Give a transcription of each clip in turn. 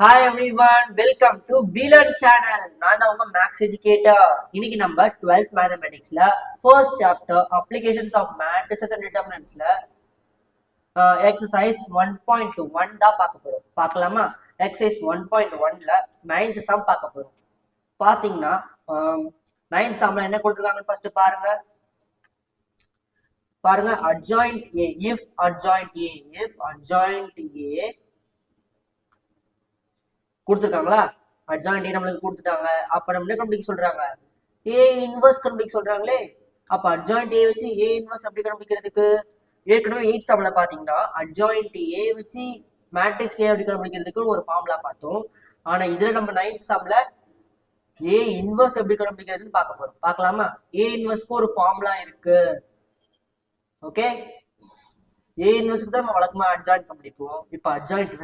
Hi everyone welcome to வீலன் channel நான் தான் உங்க மேக்ஸ் எஜுகேட்டர் இன்னைக்கு நம்ம 12th மேத்தமெட்டிக்ஸ்ல first chapter applications of matrices and டிட்டர்மினன்ட்ஸ்ல exercise one point two one தான் பார்க்க போறோம். பார்க்கலாமா? எக்ஸசைஸ் ஒன் பாயிண்ட் ஒன்ல நைன்த் சம் பார்க்க போறோம். பாத்தீங்கன்னா நைன்த் சம்ல என்ன கொடுத்துருக்காங்கன்னு ஃபர்ஸ்ட் பாருங்க. பாருங்க adjoint A if adjoint A if adjoint A கொடுத்துருக்காங்களா? அட்ஜாயின்டே நம்மளுக்கு கொடுத்துட்டாங்க. அப்ப நம்ம என்ன கண்டுபிடிக்க சொல்றாங்க? ஏ இன்வர்ஸ் கண்டுபிடிக்க சொல்றாங்களே. அப்ப அட்ஜாயிண்ட் ஏ வச்சு ஏ இன்வர்ஸ் அப்படி கண்டுபிடிக்கிறதுக்கு? ஏற்கனவே எயிட் சம்ல பாத்தீங்கன்னா அட்ஜாயிண்ட் ஏ வச்சு மேட்ரிக்ஸ் ஏ அப்படி கண்டுபிடிக்கிறதுக்கு ஒரு ஃபார்முலா பார்த்தோம். ஆனா இதுல நம்ம நைன்த் சம்ல ஏ இன்வர்ஸ் எப்படி கண்டுபிடிக்கிறதுன்னு பார்க்க போறோம். பார்க்கலாமா? ஏ இன்வர்ஸ்க்கு ஒரு ஃபார்முலா இருக்கு. ஓகே ஏ இன்வெஸ்ட்க்கு தான் நம்ம வழக்கமாக அட்ஜாயிண்ட் கண்டுபிடிப்போம். இப்போ அட்ஜாயிண்ட்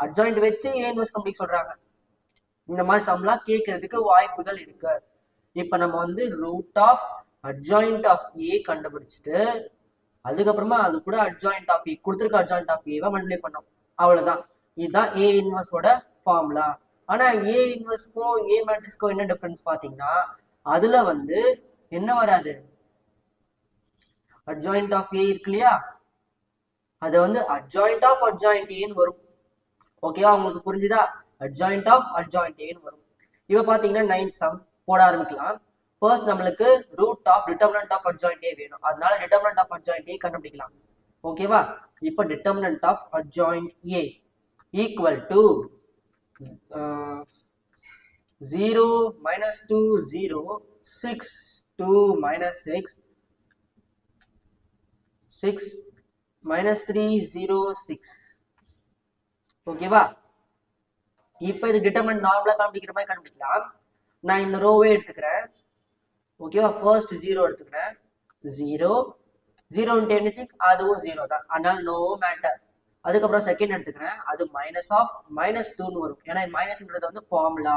அட்ஜாயிண்ட் வச்சு ஏ இன்வெஸ்ட் கம்பெனி சொல்றாங்க? இந்த மாதிரி சம்லாம் கேட்கறதுக்கு வாய்ப்புகள் இருக்கு. இப்ப நம்ம வந்து root of adjoint of A கண்டுபிடிச்சிட்டு அதுக்கப்புறமா அது கூட அட்ஜாயிண்ட் ஆஃப் ஏ கொடுத்துருக்க அட்ஜாயிண்ட் ஆஃப் ஏவை மல்டிப்ளை பண்ணோம். அவ்வளவுதான். இதுதான் ஏ இன்வெஸ்டோட ஃபார்முலா ஆனா ஏ இன்வெஸ்ட்க்கும் ஏ மேட்ரிக்ஸ்க்கும் என்ன டிஃபரன்ஸ் பாத்தீங்கன்னா அதுல வந்து என்ன வராது? அட்ஜாயிண்ட் ஆஃப் ஏ இருக்கு இல்லையா? அது வந்து அட்ஜாயிண்ட் ஆஃப் அட்ஜாயிண்ட் ஏன்னு வரும். ஓகேவா உங்களுக்கு புரிஞ்சுதா? அட்ஜாயிண்ட் ஆஃப் அட்ஜாயிண்ட் ஏன்னு வரும். இப்போ பார்த்தீங்கன்னா நைன்த் சம் போட ஆரம்பிக்கலாம். ஃபர்ஸ்ட் நம்மளுக்கு root of determinant of adjoint A வேணும். அதனால டிட்டர்மினன்ட் ஆஃப் அட்ஜாயிண்ட் ஏ கண்டுபிடிக்கலாம். ஓகேவா இப்போ determinant of adjoint A equal to zero minus two zero six two minus six six minus three zero six ஓகேவா இப்போ இது டிட்டர்மெண்ட் நார்மலாக காண்பிக்கிற மாதிரி கண்டுபிடிக்கலாம். நான் இந்த ரோவே எடுத்துக்கிறேன். ஓகேவா ஃபர்ஸ்ட் ஜீரோ எடுத்துக்கிறேன். ஜீரோ ஜீரோன்ட்டு எனிதிங் அதுவும் ஜீரோ தான். அதனால நோ மேட்டர் அதுக்கப்புறம் செகண்ட் எடுத்துக்கிறேன். அது மைனஸ் ஆஃப் மைனஸ் டூன்னு வரும். ஏன்னா மைனஸ்ன்றது வந்து ஃபார்முலா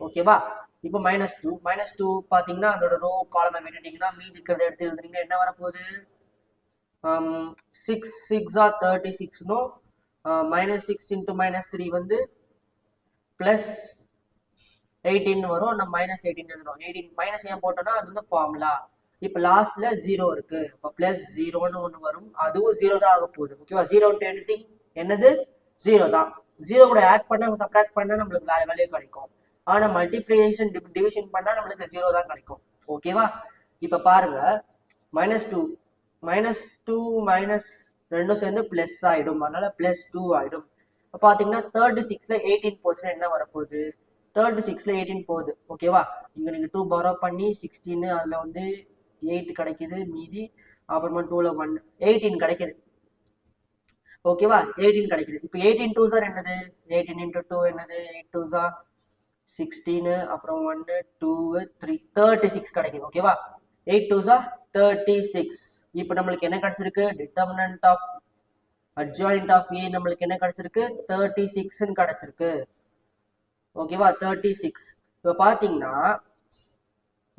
ஓகேவா இப்போ மைனஸ் டூ மைனஸ் டூ பார்த்தீங்கன்னா அதோட ரோ காலம் விட்டுட்டீங்கன்னா மீதி இருக்கிறத எடுத்து எழுதுறீங்கன்னா என்ன வரப்போகுது? Six six R thirty சிக்ஸ்னும் minus six into minus three வந்து ப்ளஸ் எயிட்டின் வரும். நம்ம மைனஸ் எயிட்டின் எழுதுறோம் எயிட்டின் மைனஸ் ஏன் போட்டோம்னா அது வந்து ஃபார்முலா இப்போ லாஸ்ட்ல ஜீரோ இருக்கு. இப்போ ப்ளஸ் ஜீரோன்னு ஒன்று வரும். அதுவும் ஜீரோ தான் ஆக போகுது. ஓகேவா ஜீரோ எனி திங் என்னது? ஜீரோ தான். ஜீரோ கூட ஆட் பண்ண சப்ராக்ட் பண்ணால் நம்மளுக்கு வேற வேலையே கிடைக்கும். ஆனால் மல்டிப்ளிகேஷன் டிவிஷன் பண்ணால் நம்மளுக்கு ஜீரோ தான் கிடைக்கும். ஓகேவா இப்போ பாருங்க. Minus two minus two minus ரெண்டும் சேர்ந்து ப்ளஸ் ஆகிடும் அதனால ப்ளஸ் டூ ஆகிடும் இப்போ பார்த்தீங்கன்னா தேர்ட்டி சிக்ஸில் எயிட்டீன் போச்சுன்னா என்ன வரப்போகுது? தேர்ட்டி சிக்ஸில் எயிட்டீன் போகுது. ஓகேவா இங்கே நீங்கள் டூ பாரோ பண்ணி சிக்ஸ்டீன் அதில் வந்து எயிட் கிடைக்குது. மீதி அப்புறமா டூவில் ஒன் எயிட்டீன் கிடைக்குது. ஓகேவா எயிட்டீன் கிடைக்குது. இப்போ எயிட்டீன் டூ சார் என்னது? எயிட்டீன் இன்ட்டு டூ என்னது? எயிட் டூ சார் சிக்ஸ்டீனு அப்புறம் ஒன்று டூ த்ரீ தேர்ட்டி சிக்ஸ் கிடைக்குது. ஓகேவா eight two sir thirty six இப்போ நம்மளுக்கு என்ன கிடச்சிருக்கு? Determinant of adjoint of A நம்மளுக்கு என்ன கிடச்சிருக்கு? தேர்ட்டி சிக்ஸ்ன்னு கிடச்சிருக்கு. ஓகேவா தேர்ட்டி சிக்ஸ் இப்போ பார்த்தீங்கன்னா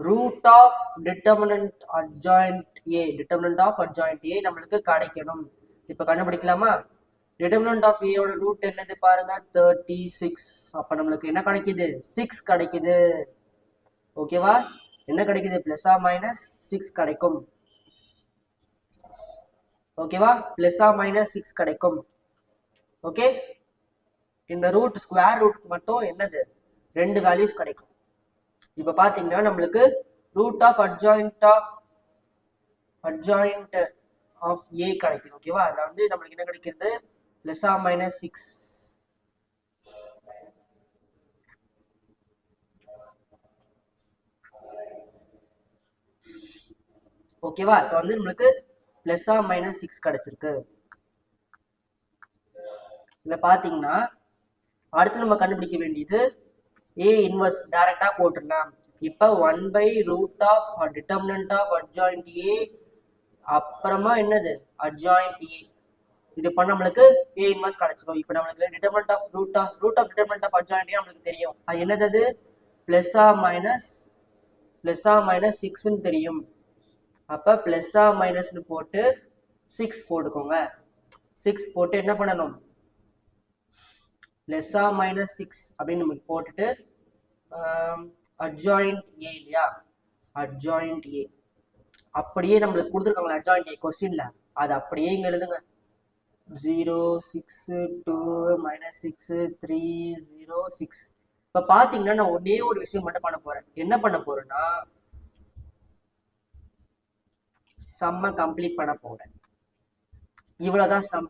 root of determinant adjoint A determinant of adjoint A நம்மளுக்கு கிடைக்கணும். இப்போ கண்டுபிடிக்கலாமா? டிட்டர்மினன்ட் ஆஃப் ஏயோட ரூட் என்னது பாருங்க? தேர்ட்டி சிக்ஸ் அப்போ நம்மளுக்கு என்ன கிடைக்குது? சிக்ஸ் கிடைக்குது. ஓகேவா என்ன கிடைக்குது? பிளஸ்ஸா மைனஸ் சிக்ஸ் கிடைக்கும். ஓகேவா பிளஸ்ஸா மைனஸ் சிக்ஸ் கிடைக்கும். ஓகே இந்த ரூட் ஸ்கொயர் ரூட் மட்டும் என்னது? ரெண்டு வேல்யூஸ் கிடைக்கும். இப்போ பார்த்தீங்கன்னா நம்மளுக்கு root of adjoint of adjoint of A கிடைக்குது. ஓகேவா அதில் வந்து நம்மளுக்கு என்ன கிடைக்கிறது? பிளஸ் ஆ மைனஸ் சிக்ஸ் ஓகேவா இப்போ வந்து நம்மளுக்கு பிளஸ் ஆர் மைனஸ் சிக்ஸ் கிடைச்சிருக்கு. இதில் பார்த்தீங்கன்னா அடுத்து நம்ம கண்டுபிடிக்க வேண்டியது ஏ இன்வர்ஸ் டைரெக்டாக போட்டுடலாம் இப்போ one by root of determinant of adjoint A அப்புறமா என்னது? அட்ஜாயிண்ட் ஏ இது பண்ண நம்மளுக்கு ஏ இன்வர்ஸ் கிடைச்சிடும் இப்போ நம்மளுக்கு determinant of root of root of determinant of adjoint A நம்மளுக்கு தெரியும். அது என்னது அது? Plus or minus plus or minus சிக்ஸ்ன்னு தெரியும். அப்போ ப்ளஸ்ஸா மைனஸ்னு போட்டு சிக்ஸ் போட்டுக்கோங்க. சிக்ஸ் போட்டு என்ன பண்ணணும்? ப்ளஸ்ஸா மைனஸ் சிக்ஸ் அப்படின்னு நமக்கு போட்டுட்டு அட்ஜாயிண்ட் ஏ இல்லையா? அட்ஜாயிண்ட் ஏ அப்படியே நம்மளுக்கு கொடுத்துருக்காங்களா அட்ஜாயிண்ட் ஏ கொஸ்டின்ல அது அப்படியே இங்கே எழுதுங்க. Zero six two minus six three zero six இப்போ பார்த்தீங்கன்னா நான் ஒன்னே ஒரு விஷயம் மட்டும் பண்ண போறேன். என்ன பண்ண போறேன்னா சம்ம கம்ப்ளீட் பண்ண போறேன். இவ்வளவுதான் சம்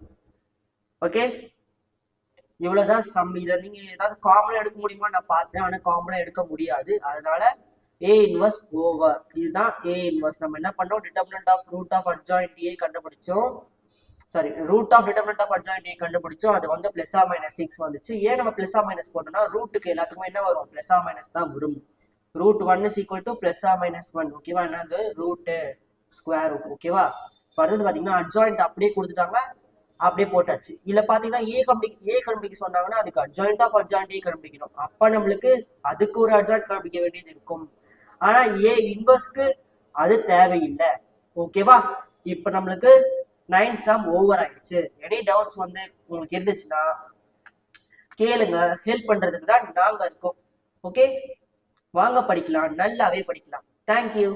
ஓகே இவ்வளவுதான் சம் இதுல நீங்க ஏதாவது காமனா எடுக்க முடியுமா? நான் பார்த்தேன். ஆனா காமனா எடுக்க முடியாது. அதனால ஏ இன்வர்ஸ் ஓவர் இதுதான் ஏ இன்வர்ஸ் நம்ம என்ன பண்ணோம்? Determinant of root of adjoint A கண்டுபிடிச்சோம். Sorry root of determinant of adjoint A கண்டுபிடிச்சோம். அது வந்து பிளஸ் ஆ மைனஸ் சிக்ஸ் வந்துச்சு. ஏன் நம்ம பிளஸ் ஆ மைனஸ் போட்டோம்னா ரூட்டுக்கு எல்லாத்துக்குமே என்ன வரும்? பிளஸ் ஆ மைனஸ் தான் வரும். Root one is equal to plus or minus one ஓகேவா என்னது? ரூட்டு ஸ்கொயர் ரூட் ஓகேவா இப்போ அடுத்தது பார்த்தீங்கன்னா அட்ஜாயிண்ட் அப்படியே கொடுத்துட்டாங்க அப்படியே போட்டாச்சு. இல்லை பார்த்தீங்கன்னா ஏ கம்பி ஏ கண்டுபிடிக்க சொன்னாங்கன்னா அதுக்கு அட்ஜாயிண்ட் ஆஃப் அட்ஜாயிண்ட் ஏ கண்டுபிடிக்கணும். அப்போ நம்மளுக்கு அதுக்கு ஒரு அட்ஜாயிண்ட் கண்டுபிடிக்க வேண்டியது இருக்கும். ஆனா ஏ இன்வர்ஸ்க்கு அது தேவையில்லை. ஓகேவா இப்போ நம்மளுக்கு நைன் சம் ஓவர் ஆயிடுச்சு. எனி டவுட்ஸ் வந்து உங்களுக்கு இருந்துச்சுன்னா கேளுங்க. ஹெல்ப் பண்றதுக்கு தான் நாங்கள் இருக்கோம். ஓகே வாங்க படிக்கலாம். நல்லாவே படிக்கலாம். தேங்க்யூ